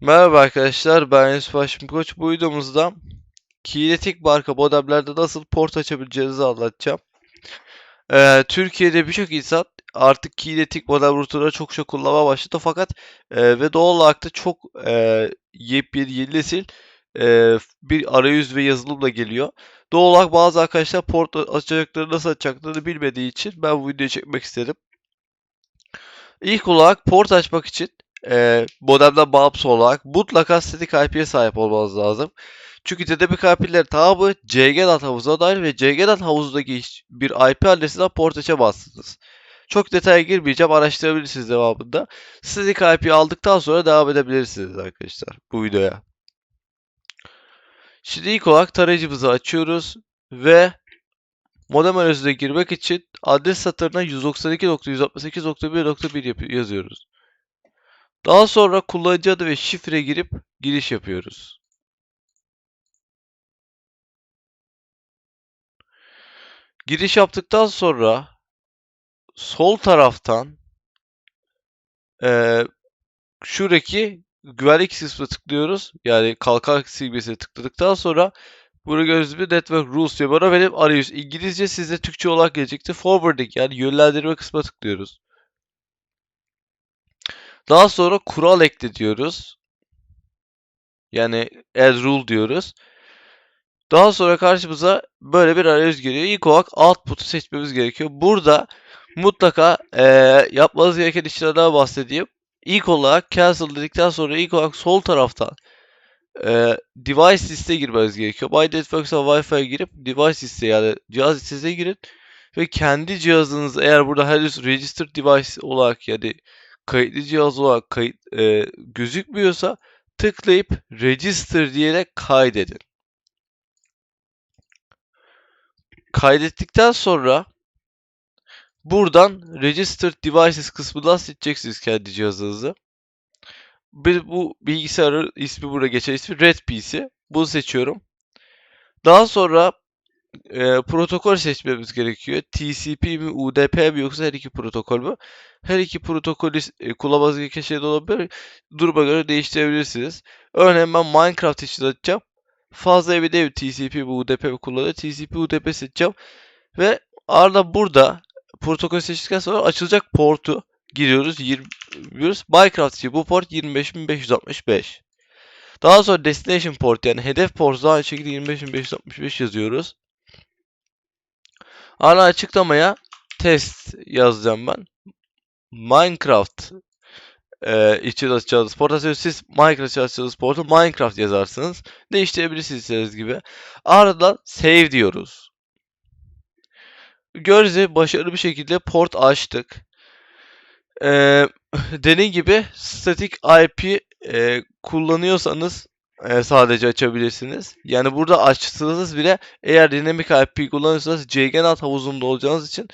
Merhaba arkadaşlar, ben Yusuf Haşim Koç. Bu videomuzda Kinetic marka modemlerde nasıl port açabileceğinizi anlatacağım. Ee, Türkiye'de birçok insan artık Kinetic modem router'ları çok çok kullanmaya başladı fakat e, ve doğal olarak da çok e, yepyeni yeni nesil e, bir arayüz ve yazılımla geliyor. Doğal olarak bazı arkadaşlar port açacaklarını nasıl açacaklarını bilmediği için ben bu videoyu çekmek istedim. İlk olarak port açmak için e, modemden bağımsız olarak mutlaka static IP'ye sahip olmanız lazım. Çünkü TDP IP'lerin tamamı CGNAT havuzuna dair ve CGNAT havuzundaki bir IP adresinden port açamazsınız. Çok detaya girmeyeceğim, araştırabilirsiniz devamında. Static IP'yi aldıktan sonra devam edebilirsiniz arkadaşlar bu videoya. Şimdi ilk olarak tarayıcımızı açıyoruz ve modem arayüzüne girmek için adres satırına 192.168.1.1 yapı- yazıyoruz. Daha sonra kullanıcı adı ve şifre girip giriş yapıyoruz. Giriş yaptıktan sonra sol taraftan eee şuradaki güvenlik kısmına tıklıyoruz. Yani kalkan simgesine tıkladıktan sonra gördüğünüz gibi Network Rules diyor. Bana benim arayüz İngilizce sizde Türkçe olarak gelecekti. Forwarding yani yönlendirme kısmına tıklıyoruz. Daha sonra kural ekle diyoruz. Yani add rule diyoruz. Daha sonra karşımıza böyle bir arayüz geliyor. İlk olarak output'u seçmemiz gerekiyor. Burada mutlaka eee yapmanız gereken işlerden bahsedeyim. İlk olarak cancel dedikten sonra ilk olarak sol taraftan eee, device listeye girmeniz gerekiyor. My Networks'a Wi-Fi'ye girip device listeye yani cihaz listesine girin. Ve kendi cihazınız eğer burada henüz registered device olarak yani kayıtlı cihaz olarak kayıt eee, gözükmüyorsa tıklayıp register diyerek kaydedin. Kaydettikten sonra buradan Registered Devices kısmından seçeceksiniz kendi cihazınızı. Bir, bu bilgisayarın ismi burada geçen ismi Red PC. Bunu seçiyorum. Daha sonra e, protokol seçmemiz gerekiyor. TCP mi, UDP mi yoksa her iki protokol mü? Her iki protokolü e, kullanmanız gereken şey de olabilir. Duruma göre değiştirebilirsiniz. Örneğin ben Minecraft için açacağım. Fazla emin değilim TCP mi, UDP kullanıyor. TCP, UDP seçeceğim. Ve ardından burada protokol seçtikten sonra açılacak portu giriyoruz. 21 Minecraft için bu port 25565. Daha sonra destination port yani hedef port da aynı şekilde 25565 yazıyoruz. Ana açıklamaya test yazacağım ben. Minecraft e, için açacağınız port açıyorsunuz. Siz Minecraft açacağınız portu Minecraft yazarsınız. Değiştirebilirsiniz gibi. Ardından save diyoruz. Gibi başarılı bir şekilde port açtık. Ee, dediğim gibi static IP e, kullanıyorsanız e, sadece açabilirsiniz. Yani burada açtığınız bile eğer dinamik IP kullanıyorsanız CGNAT havuzunda olacağınız için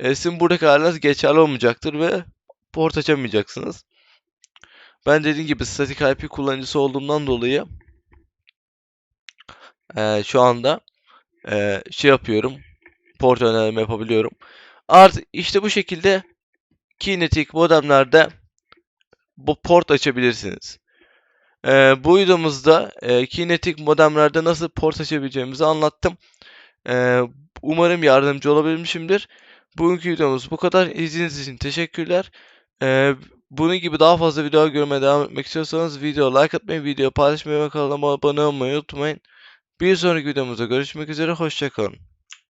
e, sizin buradaki haliniz geçerli olmayacaktır ve port açamayacaksınız. Ben dediğim gibi static IP kullanıcısı olduğumdan dolayı e, şu anda e, şey yapıyorum. Port önerme yapabiliyorum. Artık işte bu şekilde Kinetic modemlerde bu port açabilirsiniz. Ee, bu videomuzda e, Kinetic modemlerde nasıl port açabileceğimizi anlattım. Ee, umarım yardımcı olabilmişimdir. Bugünkü videomuz bu kadar. İzlediğiniz için teşekkürler. Ee, bunun gibi daha fazla video görmeye devam etmek istiyorsanız video like atmayı, video paylaşmayı ve kanalıma abone olmayı unutmayın. Bir sonraki videomuzda görüşmek üzere. Hoşçakalın.